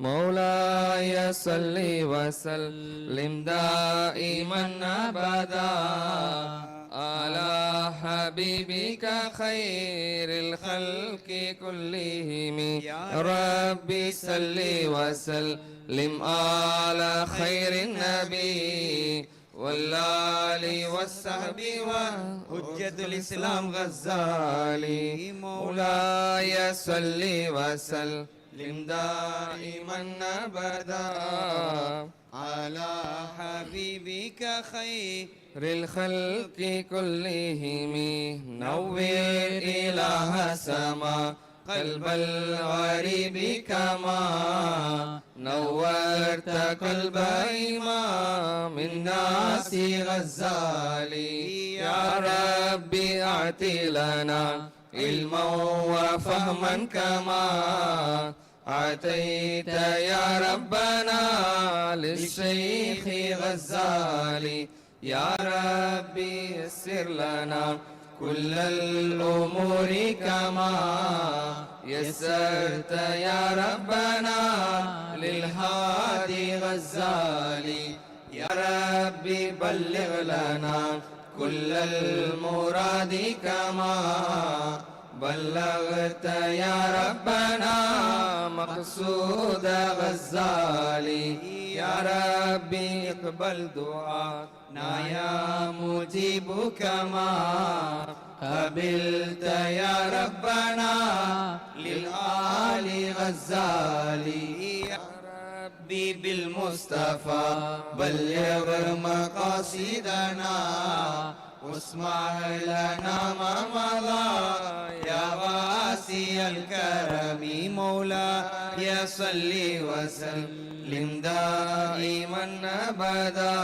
مولاي صل وسلم دائما أبدا على حبيبك خير الخلق كلهم. يا ربي صل وسلم على خير النبي والآل والصحب وحجة الإسلام غزالي. مولاي صل وسلم دائما أبدا على حبيبك خير الخلق كلهم. نور إله سما قلب الغريب كما نورت قلب إمام الناس غزالي. يا ربي أعط لنا علما وفهما كما أعطيت يا ربنا للشيخ غزالي. يا ربي يسر لنا كل الأمور كما يسرت يا ربنا للهادي غزالي. يا ربي بلغ لنا كل المراد كما بلغت يا ربنا مقصود غزالي. يا ربي اقبل دعاءنا يا مجيب كما قبلت يا ربنا للآل غزالي. يا ربي بالمصطفى بلغ مقاصدنا واسمع لنا ما مضى. الكرم مولاي صل وسلم دائما ابدا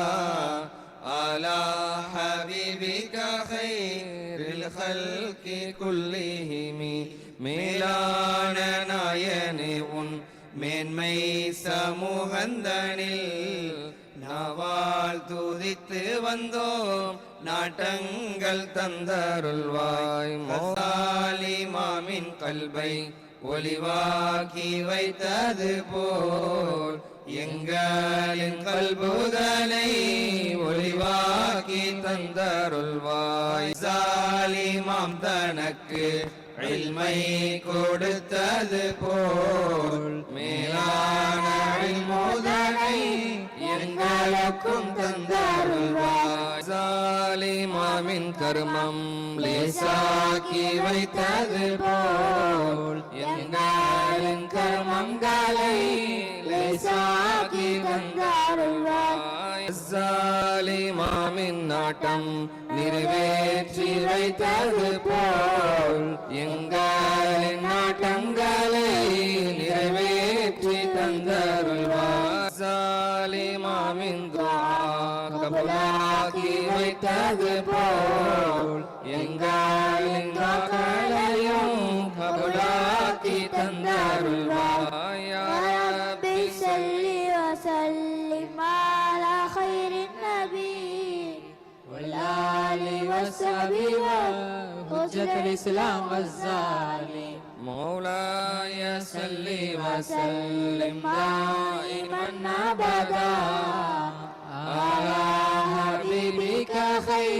على حبيبك خير الخلق كلهم ميلان ينون மேன்மை சமூகந்தனில் நாவால் தூதித்து வந்தோம். நாட்டங்கள் தந்தருள்வாய். மோசாலி மாமின் கல்வை ஒளிவாக்கி வைத்தது போல். எங்களின் கல்புதனை ஒளிவாக்கி தந்தருள்வாய். சாலி மாம் தனக்கு கொடுத்தது போல். மேலா எங்களுக்கும் தந்தருள்வாய் சாலிமாமின் கர்மம் லேசாக்கி வைத்தது போல். எங்களின் கர்மங்களை லேசாக்கி தந்தருள்வாய் சாலிமாமின் நாட்டம் நிறைவேற்றி வைத்தது போல். எங்களின் நாட்டங்களை வைத்தது போல் எங்களின் துஆக்களையும் கபலாக்கி தந்தருள்வார் யா ரப்பி ربي صل وسلم على خير النبي والآل والصحب وحجة الإسلام غزالي مولاي صل وسلم دائما ابدا على حبيبك خير الخلق كلهم